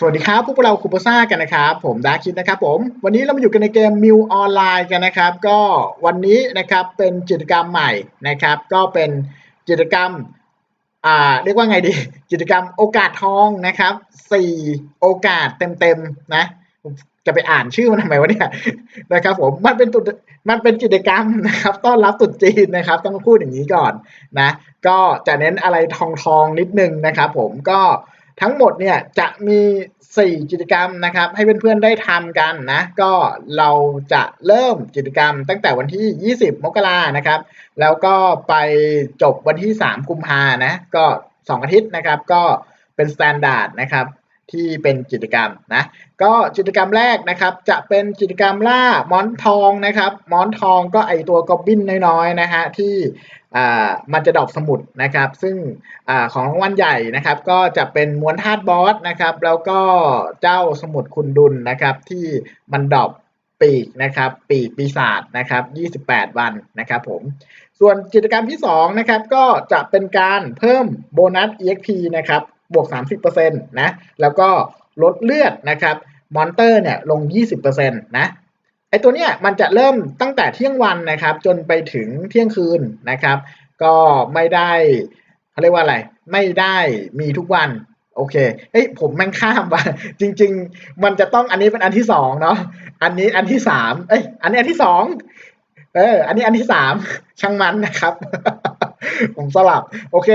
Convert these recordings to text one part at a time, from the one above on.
สวัสดีครับ พวกเราคูปซ่ากันนะครับ ผมดาร์คิดนะครับผม วันนี้เรามาอยู่กันในเกมมิวออนไลน์กันนะครับ ก็วันนี้นะครับเป็นกิจกรรมใหม่นะครับ ก็เป็นกิจกรรมอ่าเรียกว่าไงดี กิจกรรมโอกาสทองนะครับสี่โอกาสเต็มๆนะ จะไปอ่านชื่อมันทำไมวะเนี่ยนะครับผมมันเป็นตุดมันเป็นกิจกรรมนะครับ ต้อนรับตรุษจีนนะครับ ต้องพูดอย่างนี้ก่อนนะ ก็จะเน้นอะไรทองทองๆนิดนึงนะครับ ผมก็ ทั้งหมดเนี่ยจะมี 4 กิจกรรมนะครับ ให้เพื่อนๆได้ทำกันนะ ก็เราจะเริ่มกิจกรรมตั้งแต่วันที่ 20 มกรานะครับ แล้วก็ไปจบวันที่ 3 กุมภานะ ก็ 2 อาทิตย์นะครับ ก็เป็นสแตนดาร์ดนะครับ ที่เป็นกิจกรรมนะก็กิจกรรมแรกนะครับ จะเป็นกิจกรรมล่ามอนทองนะครับมอนทองก็ไอตัวกอบบินน้อยๆนะฮะที่อ่ามันจะดอกสมุดนะครับ ซึ่งอาของรางวัลใหญ่นะครับ ก็จะเป็นมวนธาตุบอสนะครับ แล้วก็เจ้าสมุดคุณดุลนะครับ ที่มันดอปปีกนะครับ ปีกปีศาจนะครับ 28 วันนะครับผมส่วนกิจกรรมที่2นะครับก็จะเป็นการเพิ่มโบนัส EXP นะครับ บวก 30%นะแล้วก็ลดเลือดนะครับมอนเตอร์เนี่ยลง 20%นะไอตัวเนี้ยมันจะเริ่มตั้งแต่เที่ยงวันนะครับ จนไปถึงเที่ยงคืนนะครับ ก็ไม่ได้เขาเรียกว่าอะไร ไม่ได้มีทุกวันโอเค เฮ้ย ผมแม่งข้ามว่ะจริง ๆ มันจะต้องอันนี้เป็นอันที่สองเนาะ อันนี้อันที่สามเอ้ย อันนี้อันที่สองเออ อันนี้อันที่สามช่างมันนะครับ ผมสลับ โอเค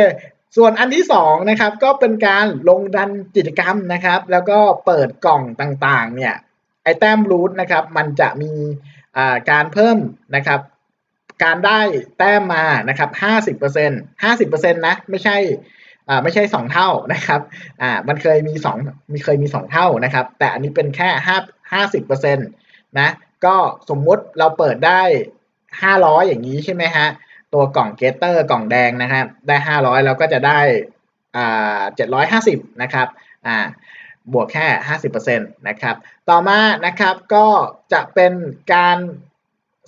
ส่วนอันที่สองนะครับก็เป็นการลงดันกิจกรรมนะครับ แล้วก็เปิดกล่องต่างๆเนี่ยไอแต้มรูทนะครับมันจะมีการเพิ่มนะครับการได้แต้มมานะครับห้าสิบเปอร์เซ็นห้าสิบเปอร์เซ็นนะไม่ใช่ไม่ใช่สองเท่านะครับอ่ามันเคยมีสองมีเคยมีสองเท่านะครับ แต่อันนี้เป็นแค่ห้าห้าสิบเปอร์เซ็นนะก็สมมุติเราเปิดได้ห้าร้อยอย่างนี้ใช่ไหมฮะ ตัวกล่องเกเตอร์กล่องแดงนะครับได้ห้าร้อยเราก็จะได้อ่าเจ็ดร้อยห้าสิบนะครับอ่าบวกแค่ห้าสิบเปอร์เซ็นต์นะครับ ต่อมานะครับก็จะเป็นการ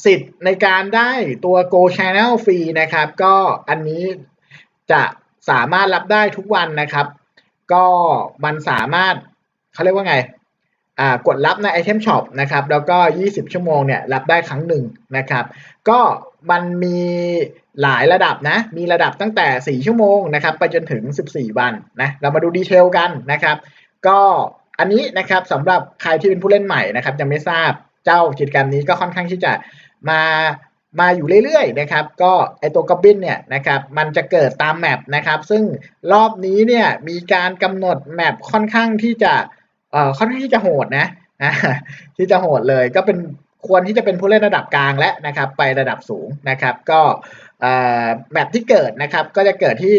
สิทธิ์ในการได้ตัว Go Channel ฟรีนะครับ ก็อันนี้จะสามารถรับได้ทุกวันนะครับ ก็มันสามารถเขาเรียกว่าไงกดรับใน Item Shop นะครับ แล้วก็ 20 ชั่วโมงเนี่ยรับได้ครั้งหนึ่งนะครับ ก็ มันมีหลายระดับนะ มีระดับตั้งแต่ 4 ชั่วโมงนะครับไปจนถึง 14 วันนะ เรามาดูดีเทลกันนะครับ ก็อันนี้นะครับสำหรับใครที่เป็นผู้เล่นใหม่นะครับยังไม่ทราบเจ้ากิจกรรมนี้ก็ค่อนข้างที่จะมามาอยู่เรื่อยๆนะครับก็ไอตัวกอบบินเนี่ยนะครับมันจะเกิดตามแมปนะครับซึ่งรอบนี้เนี่ยมีการกำหนดแมปค่อนข้างที่จะเอ่อค่อนข้างที่จะโหดนะที่จะโหดเลยก็เป็น ควรที่จะเป็นผู้เล่นระดับกลางแล้วนะครับ ไประดับสูงนะครับ ก็แมปที่เกิดนะครับก็จะเกิดที่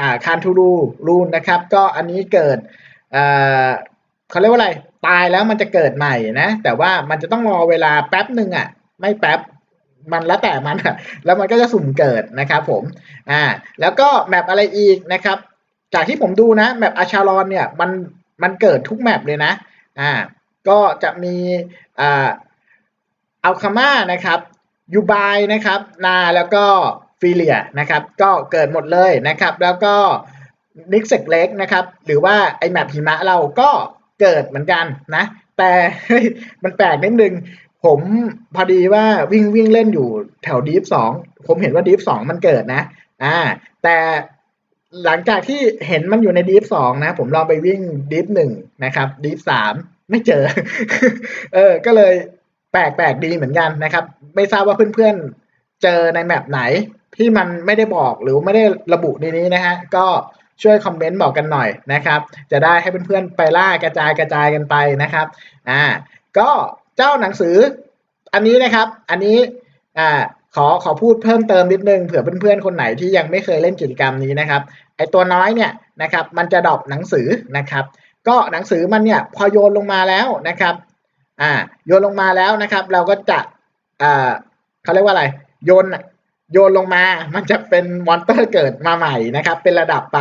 อ่าคานทูรูรูนนะครับ ก็อันนี้เกิดเขาเรียกว่าอะไร ตายแล้วมันจะเกิดใหม่นะ แต่ว่ามันจะต้องรอเวลาแป๊บหนึ่งอะ ไม่แป๊บมันแล้วแต่มันอะแล้วมันก็จะสุ่มเกิดนะครับผมอ่าแล้วก็แมปอะไรอีกนะครับ จากที่ผมดูนะแมปอาชารอนเนี่ยมันมันเกิดทุกแมปเลยนะอ่าก็จะมีอ่า อัลคาม่านะครับยูบายนะครับนาแล้วก็ฟิเลียนะครับก็เกิดหมดเลยนะครับ แล้วก็นิกเซกเล็กนะครับหรือว่าไอแมปหิมะเราก็เกิดเหมือนกันนะ แต่มันแปลกนิดนึง ผมพอดีว่าวิ่งวิ่งเล่นอยู่แถวดีฟสองผมเห็นว่าดีฟสองมันเกิดนะอ่าแต่หลังจากที่เห็นมันอยู่ในดีฟสองนะ ผมลองไปวิ่งดีฟหนึ่งนะครับดีฟสามไม่เจอ เออ ก็เลย ปลกแปลกดีเหมือนกันนะครับ ไม่ทราบว่าเพื่อนๆเจอในแมปไหนที่มันไม่ได้บอกหรือไม่ได้ระบุในนี้นะฮะก็ช่วยคอมเมนต์บอกกันหน่อยนะครับ จะได้ให้เพื่อนๆไปล่ากระจายกระจายกันไปนะครับอ่าก็เจ้าหนังสืออันนี้นะครับอันนี้อ่าขอขอพูดเพิ่มเติมนิดนึงเผื่อเพื่อนๆคนไหนที่ยังไม่เคยเล่นกิจกรรมนี้นะครับไอตัวน้อยเนี่ยนะครับมันจะดรอปหนังสือนะครับ ก็หนังสือมันเนี่ยพอโยนลงมาแล้วนะครับ อ่าโยนลงมาแล้วนะครับ เราก็จะอ่าเขาเรียกว่าอะไร โยนโยนลงมา มันจะเป็นมอนเตอร์เกิดมาใหม่นะครับ เป็นระดับไป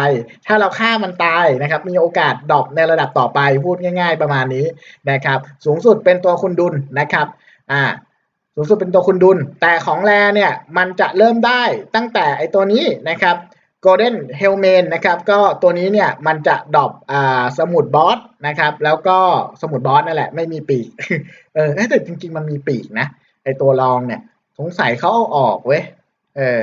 ถ้าเราฆ่ามันตายนะครับ มีโอกาสดรอปในระดับต่อไป พูดง่าย ๆ ประมาณนี้นะครับ สูงสุดเป็นตัวคุณดุลนะครับ อ่า สูงสุดเป็นตัวคุณดุล แต่ของแรเนี่ย มันจะเริ่มได้ตั้งแต่ไอตัวนี้นะครับ Golden Helmet นะครับก็ตัวนี้เนี่ยมันจะดรอปสมุดบอสนะครับแล้วก็สมุดบอสนั่นแหละไม่มีปีกเออแต่จริง ๆ มันมีปีกนะไอตัวรองเนี่ยสงสัยเขาเอาออกเว้ยเออ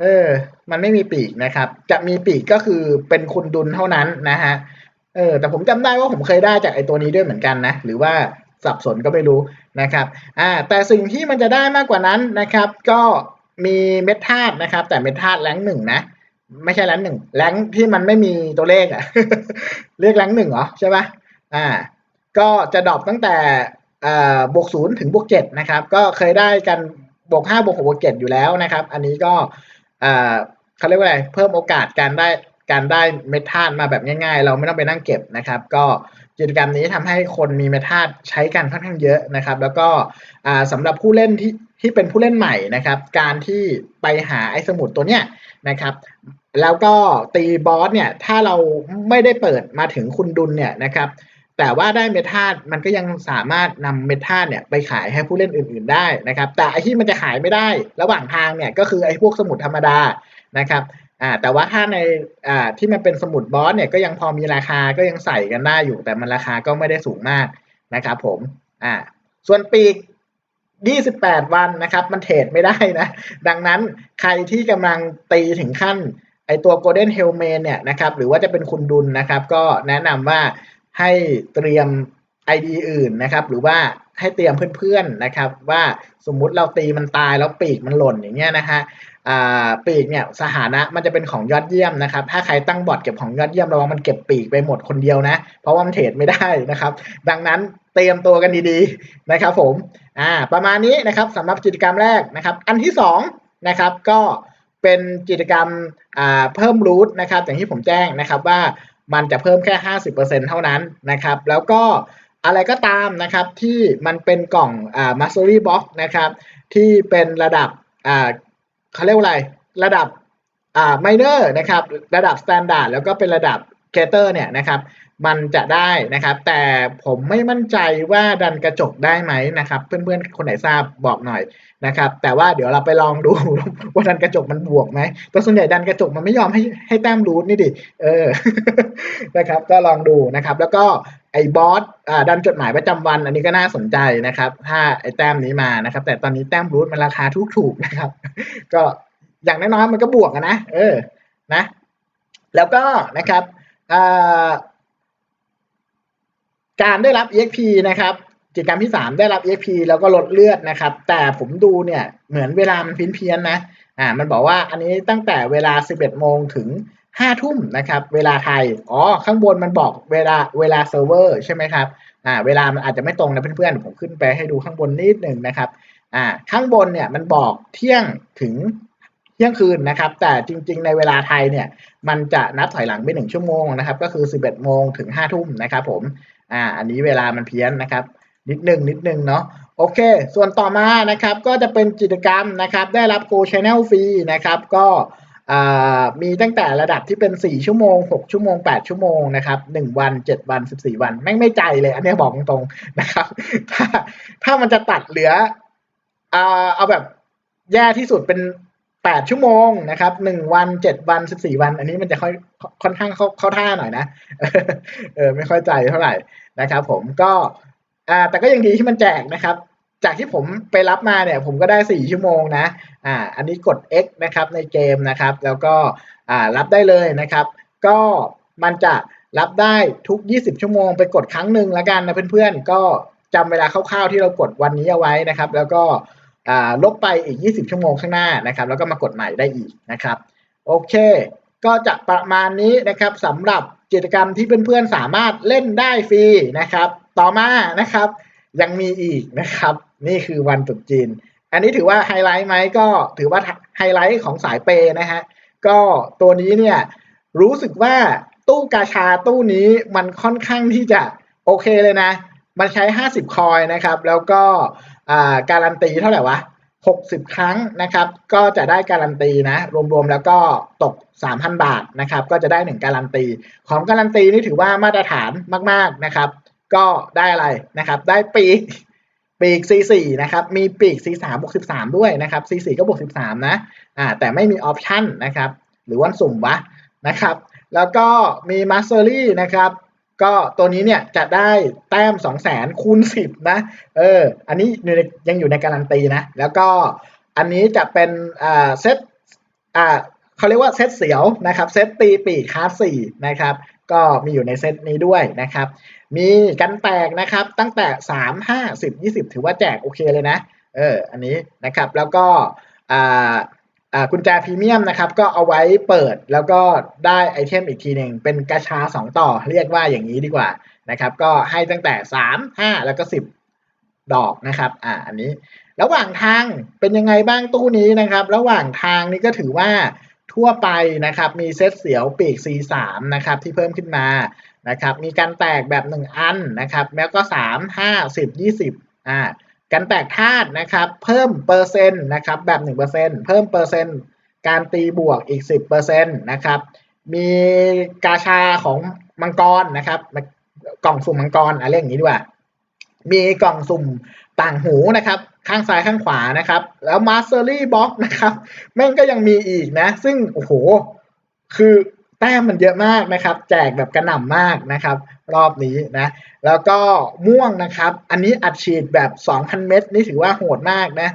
เออ มันไม่มีปีกนะครับ จะมีปีกก็คือเป็นคุณดุลเท่านั้นนะฮะเออแต่ผมจำได้ว่าผมเคยได้จากไอตัวนี้ด้วยเหมือนกันนะ หรือว่าสับสนก็ไม่รู้นะครับอ่าแต่สิ่งที่มันจะได้มากกว่านั้นนะครับ ก็ มีเม็ดธาตุนะครับ แต่เม็ดธาตุแรงหนึ่งนะ ไม่ใช่แรงหนึ่งแรงที่มันไม่มีตัวเลขอะเรียกแรงหนึ่งเหรอใช่ปะอ่า ก็จะดรอปตั้งแต่บวกศูนย์ถึงบวกเจ็ดนะครับ ก็เคยได้กันบวกห้าบวกหกบวกเจ็ดอยู่แล้วนะครับ อันนี้ก็อ่าเขาเรียกว่าอะไรเพิ่มโอกาสการได้การได้เมทาดมาแบบง่ายๆ เราไม่ต้องไปนั่งเก็บนะครับ ก็กิจกรรมนี้ทำให้คนมีเมทาดใช้กันค่อนข้างเยอะนะครับ แล้วก็อ่าสำหรับผู้เล่นที่ ที่เป็นผู้เล่นใหม่นะครับ การที่ไปหาไอ้สมุดตัวเนี้ยนะครับ แล้วก็ตีบอสเนี่ย ถ้าเราไม่ได้เปิดมาถึงคุณดุลเนี่ยนะครับ แต่ว่าได้เมทาดมันก็ยังสามารถนำเมทาดเนี่ยไปขายให้ผู้เล่นอื่น ๆ ได้นะครับ แต่ไอที่มันจะขายไม่ได้ ระหว่างทางเนี่ยก็คือไอพวกสมุดธรรมดานะครับอ่าแต่ว่าถ้าในอ่าที่มันเป็นสมุดบอสเนี่ยก็ยังพอมีราคาก็ยังใส่กันได้อยู่ แต่มันราคาก็ไม่ได้สูงมากนะครับ ผมอ่าส่วนปีก 28 วันนะครับ มันเทรดไม่ได้นะ ดังนั้นใครที่กำลังตีถึงขั้นไอตัว Golden Helmet เนี่ยนะครับ หรือว่าจะเป็นคุณดุลนะครับ ก็แนะนำว่าให้เตรียม ID อื่นนะครับ หรือว่า ให้เตรียมเพื่อนๆนะครับ ว่าสมมุติเราตีมันตายแล้วปีกมันหล่นอย่างเงี้ยนะฮะปีกเนี่ยสถานะมันจะเป็นของยอดเยี่ยมนะครับ ถ้าใครตั้งบอร์ดเก็บของยอดเยี่ยมระวังมันเก็บปีกไปหมดคนเดียวนะ เพราะว่ามันเทรดไม่ได้นะครับ ดังนั้นเตรียมตัวกันดีๆนะครับผมอ่าประมาณนี้นะครับสำหรับกิจกรรมแรกนะครับ อันที่สองนะครับก็เป็นกิจกรรมเพิ่มรูทนะครับอย่างที่ผมแจ้งนะครับว่ามันจะเพิ่มแค่ 50%เท่านั้นนะครับ แล้วก็ อะไรก็ตามนะครับที่มันเป็นกล่องอ่า mastery box นะครับ ที่เป็นระดับอ่าเขาเรียกว่าอะไร ระดับอ่า minor นะครับ ระดับ standard แล้วก็เป็นระดับ cater เนี่ยนะครับ มันจะได้นะครับ แต่ผมไม่มั่นใจว่าดันกระจกได้ไหมนะครับ เพื่อนๆคนไหนทราบบอกหน่อยนะครับ แต่ว่าเดี๋ยวเราไปลองดูว่าดันกระจกมันบวกไหมแต่ส่วนใหญ่ดันกระจกมันไม่ยอมให้ให้แต้มรูทนี่ดิเออนะครับ ก็ลองดูนะครับ แล้วก็ไอ้บอสอ่าดันจดหมายประจำวัน อันนี้ก็น่าสนใจนะครับ ถ้าไอ้แต้มนี้มานะครับ แต่ตอนนี้แต้มรูทมันราคาถูกๆนะครับ ก็อย่างน้อยๆมันก็บวกนะเออนะ แล้วก็นะครับอ่า การได้รับ EXP นะครับกิจกรรมที่ 3 ได้รับ EXP แล้วก็ลดเลือดนะครับ แต่ผมดูเนี่ยเหมือนเวลามันพินเพี้ยนๆนะอ่ามันบอกว่าอันนี้ตั้งแต่เวลา 11 โมงถึง 5 ทุ่มนะครับ เวลาไทย อ๋อ ข้างบนมันบอกเวลาเวลาเซิร์ฟเวอร์ใช่ไหมครับอ่าเวลามันอาจจะไม่ตรงนะเพื่อนๆผมขึ้นไปให้ดูข้างบนนิดหนึ่งนะครับอ่าข้างบนเนี่ยมันบอกเที่ยงถึง เที่ยงคืนนะครับ แต่จริง ๆ ในเวลาไทยเนี่ย มันจะนับถอยหลังไปหนึ่งชั่วโมงนะครับ ก็คือ 11โมงถึง5ทุ่มนะครับ ผม อ่า อันนี้เวลามันเพี้ยนนะครับ นิดหนึ่งนิดหนึ่งเนาะ โอเค ส่วนต่อมานะครับ ก็จะเป็นกิจกรรมนะครับ ได้รับ Go Channel ฟรีนะครับ ก็อ่ามีตั้งแต่ระดับที่เป็น 4 ชั่วโมง 6 ชั่วโมง 8 ชั่วโมงนะครับ1วัน 7 วัน 14 วัน แม่งไม่ใจเลย อันนี้บอกตรงๆนะครับ ถ้าถ้ามันจะตัดเหลืออ่าเอาแบบแย่ที่สุดเป็น 8 ชั่วโมงนะครับ 1 วัน 7 วัน 14 วัน อันนี้มันจะค่อยค่อนข้างเข้าเข้าท่าหน่อยนะ เออไม่ค่อยใจเท่าไหร่นะครับ ผมก็อ่าแต่ก็ยังดีที่มันแจกนะครับ จากที่ผมไปรับมาเนี่ย ผมก็ได้ 4 ชั่วโมงนะอ่าอันนี้กด X นะครับในเกมนะครับ แล้วก็อ่ารับได้เลยนะครับ ก็มันจะรับได้ทุก 20 ชั่วโมงไปกดครั้งหนึ่งแล้วกันนะเพื่อนๆ ก็จำเวลาคร่าวๆที่เรากดวันนี้เอาไว้นะครับ แล้วก็ ลบไปอีก 20 ชั่วโมงข้างหน้านะครับ แล้วก็มากดใหม่ได้อีกนะครับ โอเค ก็จะประมาณนี้นะครับสำหรับกิจกรรมที่เพื่อนๆสามารถเล่นได้ฟรีนะครับ ต่อมานะครับยังมีอีกนะครับ นี่คือวันตรุษจีน อันนี้ถือว่าไฮไลท์ไหมก็ถือว่าไฮไลท์ของสายเปย์นะฮะก็ตัวนี้เนี่ยรู้สึกว่าตู้กาชาตู้นี้มันค่อนข้างที่จะโอเคเลยนะ มันใช้ 50 คอยนะครับ แล้วก็ การันตีเท่าไหร่วะ 60 ครั้งนะครับ ก็จะได้การันตีนะ รวมๆแล้วก็ตก 3,000 บาทนะครับ ก็จะได้ 1 การันตี ของการันตีนี่ถือว่ามาตรฐานมากๆนะครับ ก็ได้อะไรนะครับ ได้ปีกปีก C4 นะครับ มีปีก C3 บวก13 ด้วยนะครับ C4 ก็บวก13 นะ อ่า แต่ไม่มีออปชั่นนะครับ หรือวันสุ่มวะนะครับ แล้วก็มีมาสเตอรี่นะครับ ก็ตัวนี้เนี่ยจะได้แต้ม 2 0 0 0 0 0คูณ10 นะ เออ อันนี้ยังอยู่ในการันตีนะ แล้วก็อันนี้จะเป็นอ่าเซตอ่าเขาเรียกว่าเซตเสียวนะครับเซตตีปีคลาสสี่นะครับ ก็มีอยู่ในเซตนี้ด้วยนะครับ มีกันแตกนะครับตั้งแต่ 3 5 10 20 ถือว่าแจกโอเคเลยนะ เออ อันนี้นะครับ แล้วก็อ่า กุญแจพรีเมียมนะครับก็เอาไว้เปิดแล้วก็ได้ไอเทมอีกทีหนึ่งเป็นกระชา 2 ต่อเรียกว่าอย่างนี้ดีกว่านะครับ ก็ให้ตั้งแต่ 3 5 แล้วก็ 10 ดอกนะครับอ่าอันนี้ ระหว่างทางเป็นยังไงบ้างตู้นี้นะครับ ระหว่างทางนี้ก็ถือว่าทั่วไปนะครับ มีเซตเสียวปีก C3 นะครับที่เพิ่มขึ้นมานะครับ มีการแตกแบบ 1 อันนะครับ แล้วก็ 3 5 10 20อ่า การแตกธาตุนะครับ เพิ่มเปอร์เซ็นต์นะครับแบบ 1%เพิ่มเปอร์เซ็นต์การตีบวกอีก 10%นะครับมีกาชาของมังกรนะครับ กล่องสุ่มมังกรอะเรียกอย่างนี้ดีกว่า มีกล่องสุ่มต่างหูนะครับ ข้างซ้ายข้างขวานะครับ แล้วมาสเตอรี่บ็อกนะครับแม่งก็ยังมีอีกนะ ซึ่ง โอ้โห คือ แต้มมันเยอะมากนะครับ แจกแบบกระหน่ำมากนะครับ รอบนี้นะ แล้วก็ม่วงนะครับ อันนี้อัดฉีดแบบ 2,000 เม็ดนี่ถือว่าโหดมากนะ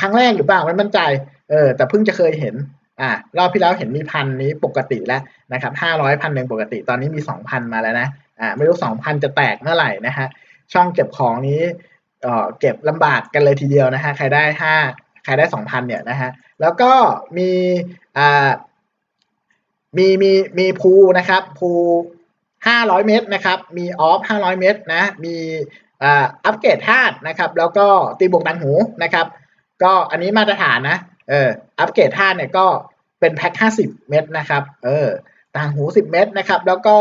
ครั้งแรกหรือเปล่าไม่มั่นใจ เออ แต่เพิ่งจะเคยเห็น อ่ารอบที่แล้วเห็นมีพันนี้ปกติแล้วนะครับห้าร้อยพันหนึ่งปกติ ตอนนี้มีสองพันมาแล้วนะ อ่า ไม่รู้สองพันจะแตกเมื่อไหร่นะฮะ ช่องเก็บของนี้ เออเก็บลำบากกันเลยทีเดียวนะฮะ ใครได้ห้าใครได้สองพันเนี่ยนะฮะ แล้วก็มี อ่า มีมีมีพูนะครับพูห้าร้อยเมตรนะครับ มีออฟห้าร้อยเมตรนะ มีอัปเกรดธาตุนะครับ แล้วก็ตีบวกดันหูนะครับ ก็อันนี้มาตรฐานนะ เออ อัปเกรดธาตุเนี่ยก็เป็นแพ็คห้าสิบเม็ดนะครับ เออต่างหูสิบเม็ดนะครับ แล้วก็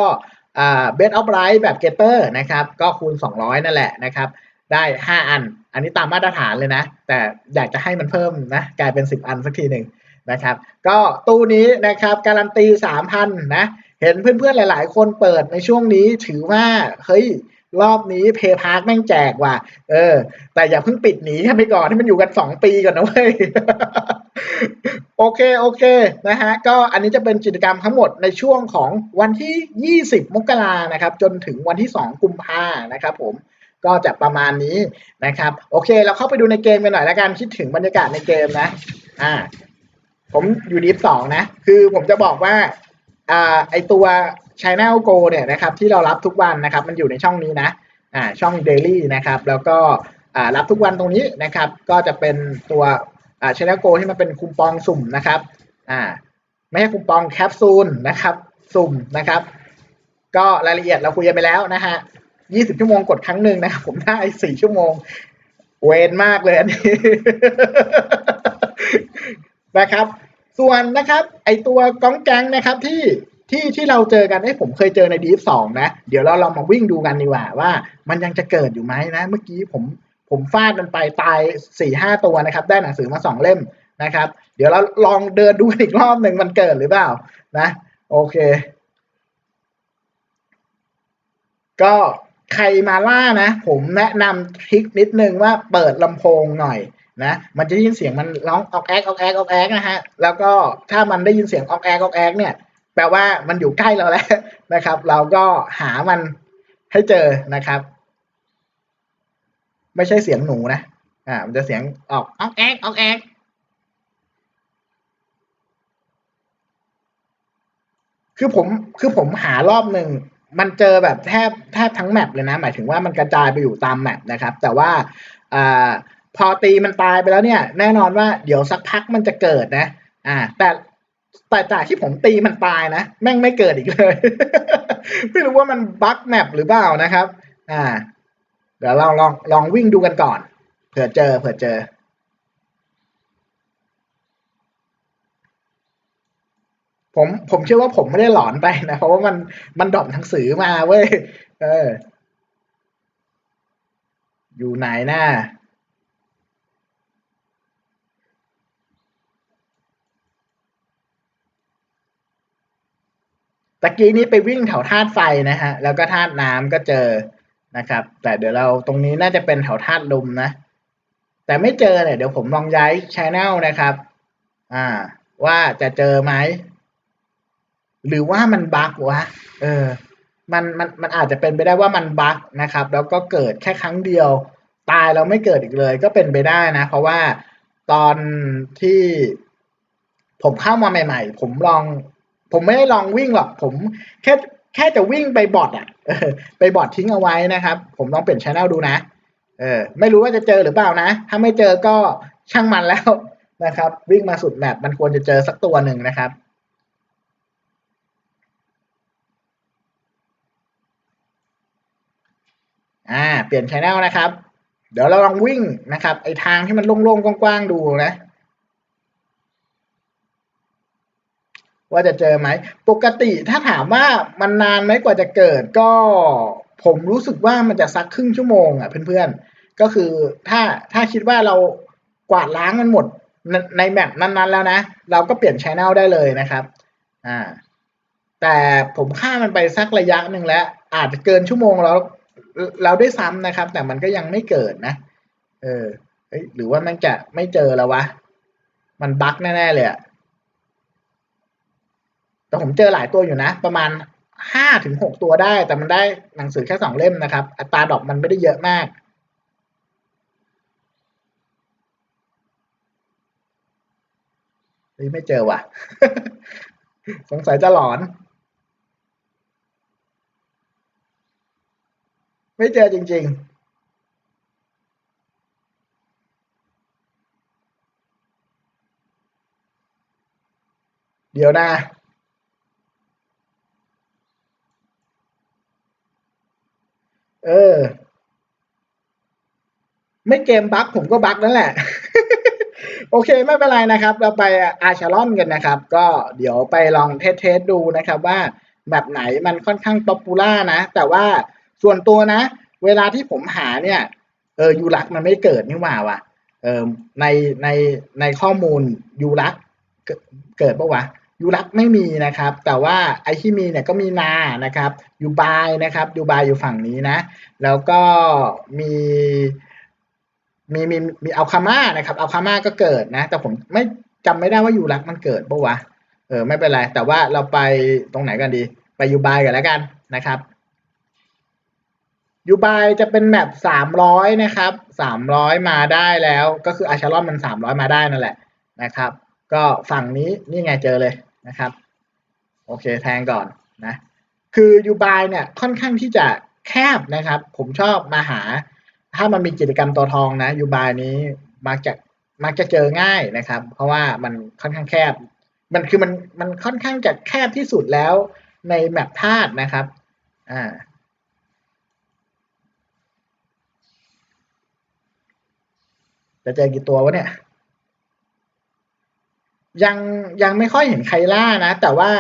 เบสออฟไรท์แบบเกเตอร์นะครับ ก็คูณสองร้อยนั่นแหละนะครับ ได้ห้าอัน อันนี้ตามมาตรฐานเลยนะ แต่อยากจะให้มันเพิ่มนะ กลายเป็นสิบอันสักทีหนึ่ง นะครับ ก็ตู้นี้นะครับการันตีสามพันนะ เห็นเพื่อนๆ หลายๆ คนเปิดในช่วงนี้ถือว่าเฮ้ยรอบนี้เพย์พาร์คแม่งแจกว่ะ เออ แต่อย่าเพิ่งปิดหนีกันไปก่อนให้มันอยู่กันสองปีก่อนนะเว้ย โอเค โอเค นะฮะ ก็อันนี้จะเป็นกิจกรรมทั้งหมดในช่วงของวันที่ 20 มกรานะครับ จนถึงวันที่ 2 กุมภานะครับผม ก็จะประมาณนี้นะครับ โอเค เราเข้าไปดูในเกมกันหน่อยแล้วกัน คิดถึงบรรยากาศในเกมนะ อ่า ผมอยู่ดีฟสองนะ คือผมจะบอกว่าอ่าไอตัว Channel Go เนี่ยนะครับที่เรารับทุกวันนะครับมันอยู่ในช่องนี้นะอ่าช่อง Daily นะครับแล้วก็อ่ารับทุกวันตรงนี้นะครับ ก็จะเป็นตัวอ่า Channel Go ที่มันเป็นคูปองสุ่มนะครับอ่าไม่ใช่คูปองแคปซูลนะครับสุ่มนะครับ ก็รายละเอียดเราคุยกันไปแล้วนะฮะ20ชั่วโมงกดครั้งหนึ่งนะครับผมได้4ชั่วโมง เวนมากเลยอันนี้ นะครับ ส่วนนะครับไอตัวก้องแกงนะครับที่ที่ที่เราเจอกันไอ้ผมเคยเจอในดีฟสองนะ เดี๋ยวเราลองมาวิ่งดูกันดีกว่าว่า มันยังจะเกิดอยู่ไหมนะ เมื่อกี้ผมผมฟาดมันไปตายสี่ห้าตัวนะครับ ได้หนังสือมาสองเล่มนะครับ เดี๋ยวเราลองเดินดูอีกรอบหนึ่งมันเกิดหรือเปล่านะ โอเค ก็ใครมาล่านะ ผมแนะนำทริคนิดนึงว่าเปิดลำโพงหน่อย นะมันจะได้ยินเสียงมันร้องออกแอกออกแอกออกแอกนะฮะแล้วก็ถ้ามันได้ยินเสียงออกแอกออกแอกเนี่ยแปลว่ามันอยู่ใกล้เราแล้วนะครับ เราก็หามันให้เจอนะครับ ไม่ใช่เสียงหนูนะอ่ามันจะเสียงออกออกแอกออกแอกคือผมคือผมหารอบหนึ่งมันเจอแบบแทบแทบทั้งแมปเลยนะ หมายถึงว่ามันกระจายไปอยู่ตามแมปนะครับ แต่ว่าอ่า พอตีมันตายไปแล้วเนี่ย แน่นอนว่าเดี๋ยวสักพักมันจะเกิดนะ อ่า แต่แต่จากที่ผมตีมันตายนะแม่งไม่เกิดอีกเลย ไม่รู้ว่ามันบั๊กแมปหรือเปล่านะครับ อ่า เดี๋ยวเราลองลองวิ่งดูกันก่อนเผื่อเจอเผื่อเจอ ผมผมเชื่อว่าผมไม่ได้หลอนไปนะ เพราะว่ามันมันดรอปหนังสือมาเว้ยเออ อยู่ไหนน่ะ ตะกี้นี้ไปวิ่งแถวธาตุไฟนะฮะ แล้วก็ธาตุน้ำก็เจอนะครับ แต่เดี๋ยวเราตรงนี้น่าจะเป็นแถวธาตุลมนะ แต่ไม่เจอเนี่ยเดี๋ยวผมลองย้ายชแนลนะครับ อ่า ว่าจะเจอไหม หรือว่ามันบั๊กวะ เออ มันมันมันอาจจะเป็นไปได้ว่ามันบั๊กนะครับ แล้วก็เกิดแค่ครั้งเดียว ตายแล้วไม่เกิดอีกเลย ก็เป็นไปได้นะ เพราะว่าตอนที่ผมเข้ามาใหม่ ๆ ผมลอง ผมไม่ได้ลองวิ่งหรอก ผมแค่แค่จะวิ่งไปบอทอะไปบอททิ้งเอาไว้นะครับ ผมลองเปลี่ยนชแนลดูนะ เออ ไม่รู้ว่าจะเจอหรือเปล่านะ ถ้าไม่เจอก็ช่างมันแล้วนะครับ วิ่งมาสุดแมปมันควรจะเจอสักตัวหนึ่งนะครับอ่า เปลี่ยนชแนลนะครับ เดี๋ยวเราลองวิ่งนะครับ ไอทางที่มันโล่งๆกว้างๆดูนะ ว่าจะเจอไหม ปกติถ้าถามว่ามันนานไหมกว่าจะเกิดก็ผมรู้สึกว่ามันจะสักครึ่งชั่วโมงอะเพื่อนๆ ก็คือถ้าถ้าคิดว่าเรากวาดล้างมันหมดในแมปนั้นๆแล้วนะ เราก็เปลี่ยนชแนลได้เลยนะครับอ่าแต่ผมฆ่ามันไปสักระยะหนึ่งแล้ว อาจจะเกินชั่วโมงแล้วเราได้ซ้ำนะครับ แต่มันก็ยังไม่เกิดนะ เออหรือว่ามันจะไม่เจอแล้ววะ มันบั๊กแน่ๆเลยอะ แต่ผมเจอหลายตัวอยู่นะ ประมาณห้าถึงหกตัวได้ แต่มันได้หนังสือแค่สองเล่มนะครับ อัตราดอกมันไม่ได้เยอะมากเฮ้ยไม่เจอว่ะ สงสัยจะหลอน ไม่เจอจริง ๆเดี๋ยวนะ เออ ไม่เกมบั๊กผมก็บั๊กนั่นแหละ โอเคไม่เป็นไรนะครับ เราไปอาชาลอนกันนะครับ ก็เดี๋ยวไปลองเทสเทสดูนะครับ ว่าแบบไหนมันค่อนข้างป๊อปปูล่านะ แต่ว่าส่วนตัวนะ เวลาที่ผมหาเนี่ย เออยูรักมันไม่เกิดนี่หว่าว่ะเออในในในข้อมูลยูรักเกิดปะวะ ยูรักไม่มีนะครับ แต่ว่าไอที่มีเนี่ยก็มีนานะครับยูบายนะครับยูบายอยู่ฝั่งนี้นะ แล้วก็มีมีมีมีอัลคาม่านะครับอัลคาม่าก็เกิดนะ แต่ผมไม่จำไม่ได้ว่ายูรักมันเกิดปะวะเออไม่เป็นไร แต่ว่าเราไปตรงไหนกันดี ไปยูบายกันแล้วกันนะครับยูบายจะเป็นแมปสามร้อยนะครับสามร้อยมาได้แล้ว ก็คืออาชารอนมันสามร้อยมาได้นั่นแหละนะครับ ก็ฝั่งนี้นี่ไงเจอเลยนะครับ โอเคแทงก่อนนะ คือยูบายเนี่ยค่อนข้างที่จะแคบนะครับ ผมชอบมาหา ถ้ามันมีกิจกรรมตัวทองนะยูบายนี้มักจะมักจะเจอง่ายนะครับ เพราะว่ามันค่อนข้างแคบ มันคือมันมันค่อนข้างจะแคบที่สุดแล้วในแมปธาตุนะครับอ่าจะเจอกี่ตัววะเนี่ย ยังยังไม่ค่อยเห็นใครล่านะ แต่ว่า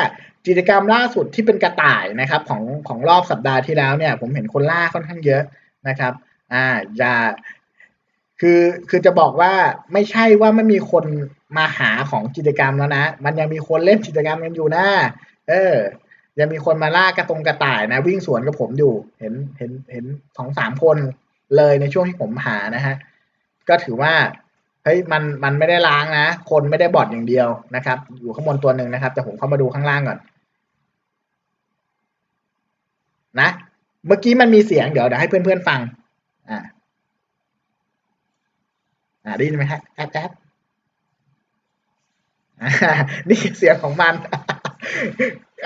กิจกรรมล่าสุดที่เป็นกระต่ายนะครับ ของของรอบสัปดาห์ที่แล้วเนี่ย ผมเห็นคนล่าค่อนข้างเยอะนะครับ อ่าอย่าคือคือจะบอกว่าไม่ใช่ว่าไม่มีคนมาหาของกิจกรรมแล้วนะ มันยังมีคนเล่นกิจกรรมกันอยู่นะเออ ยังมีคนมาล่ากระตรงกระต่ายนะ วิ่งสวนกับผมอยู่เห็นเห็นเห็นสองสามคนเลยในช่วงที่ผมหานะฮะก็ถือว่า เฮ้ยมันมันไม่ได้ล้างนะ คนไม่ได้บอดอย่างเดียวนะครับ อยู่ข้างบนตัวหนึ่งนะครับ แต่ผมเข้ามาดูข้างล่างก่อน นะ เมื่อกี้มันมีเสียงเดี๋ยวเดี๋ยวให้เพื่อนๆฟัง อ่าอ่าได้ยินไหมฮะแอดแอดอ่านี่เสียงของมัน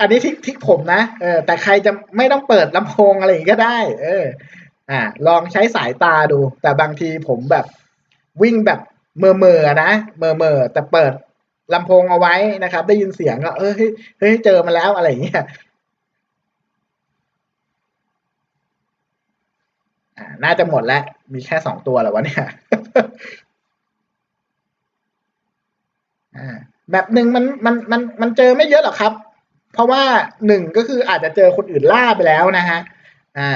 อันนี้ทิกทิกผมนะเออแต่ใครจะไม่ต้องเปิดลำโพงอะไรอย่างนี้ก็ได้ เออ อ่า ลองใช้สายตาดู แต่บางทีผมแบบวิ่งแบบ เมื่อเมื่อนะเมื่อเมื่อแต่เปิดลำโพงเอาไว้นะครับ ได้ยินเสียงก็เออเฮ้ยเฮ้ยเจอมาแล้วอะไรอย่างเงี้ยน่าจะหมดแล้ว มีแค่สองตัวแล้ววะเนี่ยแบบหนึ่งมันมันมันมันเจอไม่เยอะหรอกครับ เพราะว่าหนึ่งก็คืออาจจะเจอคนอื่นล่าไปแล้วนะฮะ อ่า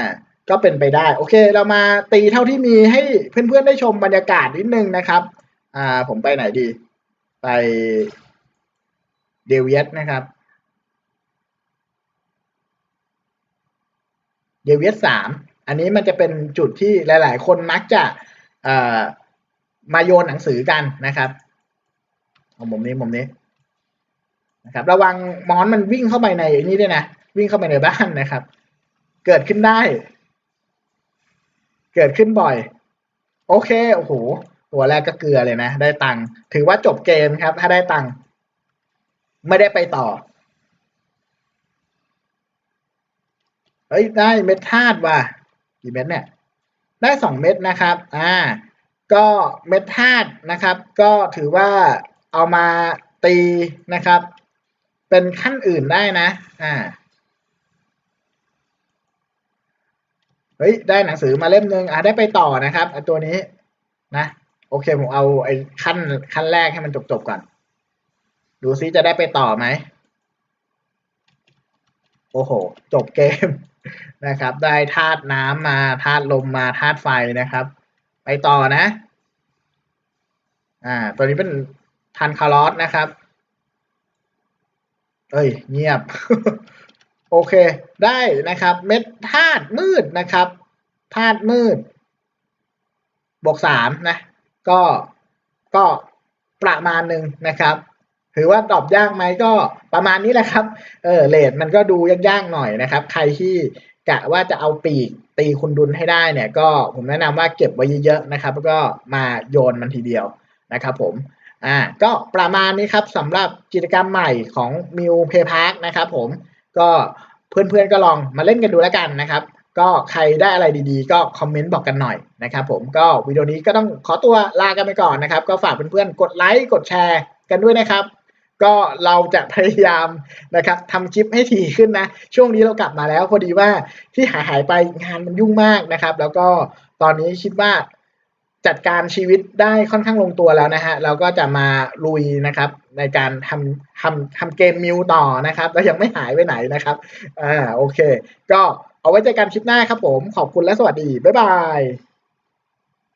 ก็เป็นไปได้ โอเค เรามาตีเท่าที่มีให้เพื่อนๆได้ชมบรรยากาศนิดนึงนะครับ อ่าผมไปไหนดี ไปเดวิสนะครับ เดวิสสามอันนี้มันจะเป็นจุดที่หลาย ๆ คนมักจะมาโยนหนังสือกันนะครับเอามุมนี้มุมนี้นะครับ ระวังมอนมันวิ่งเข้าไปในนี่ด้วยนะ วิ่งเข้าไปในบ้านนะครับ เกิดขึ้นได้ เกิดขึ้นบ่อย โอเค โอ้โห หัวแรกก็เกลือเลยนะ ได้ตังค์ถือว่าจบเกมครับ ถ้าได้ตังค์ไม่ได้ไปต่อ เฮ้ย ได้เม็ดธาตุว่ะ กี่เม็ดเนี่ย ได้สองเม็ดนะครับ อ่า ก็เม็ดธาตุนะครับ ก็ถือว่าเอามาตีนะครับ เป็นขั้นอื่นได้นะ อ่า เฮ้ย ได้หนังสือมาเล่มหนึ่งอะได้ไปต่อนะครับอตัวนี้นะ โอเค ผมเอาไอ้ขั้นขั้นแรกให้มันจบๆก่อน ดูซิจะได้ไปต่อไหม โอ้โห จบเกมนะครับ ได้ธาตุน้ำมาธาตุลมมาธาตุไฟนะครับ ไปต่อนะ อ่า ตัวนี้เป็นทันคาร์ลอสนะครับ เอ้ย เงียบ โอเค ได้นะครับ เม็ดธาตุมืดนะครับธาตุมืด บวกสามนะ ก็ก็ประมาณหนึ่งนะครับถือว่าตอบยากไหมก็ประมาณนี้แหละครับ เออเลทมันก็ดูยากๆหน่อยนะครับ ใครที่กะว่าจะเอาปีกตีคุณดุลให้ได้เนี่ย ก็ผมแนะนำว่าเก็บไว้เยอะๆนะครับ แล้วก็มาโยนมันทีเดียวนะครับผมอ่าก็ประมาณนี้ครับสำหรับกิจกรรมใหม่ของ m i w Play Park นะครับผมก็เพื่อนๆก็ลองมาเล่นกันดูแล้วกันนะครับ ก็ใครได้อะไรดีๆ ก็คอมเมนต์บอกกันหน่อยนะครับผมก็วิดีโอนี้ก็ต้องขอตัวลากันไปก่อนนะครับ ก็ฝากเพื่อนๆกดไลค์กดแชร์กันด้วยนะครับ ก็เราจะพยายามนะครับทำคลิปให้ถี่ขึ้นนะ ช่วงนี้เรากลับมาแล้วพอดีว่าที่หายหายๆไปงานมันยุ่งมากนะครับ แล้วก็ตอนนี้คิดว่าจัดการชีวิตได้ค่อนข้างลงตัวแล้วนะฮะเราก็จะมาลุยนะครับ ในการทำทำทำเกมมิวต่อนะครับแล้วยังไม่หายไปไหนนะครับอ่าโอเค ก็ เอาไว้เจอกันคลิปหน้าครับผม ขอบคุณและสวัสดี บ๊ายบาย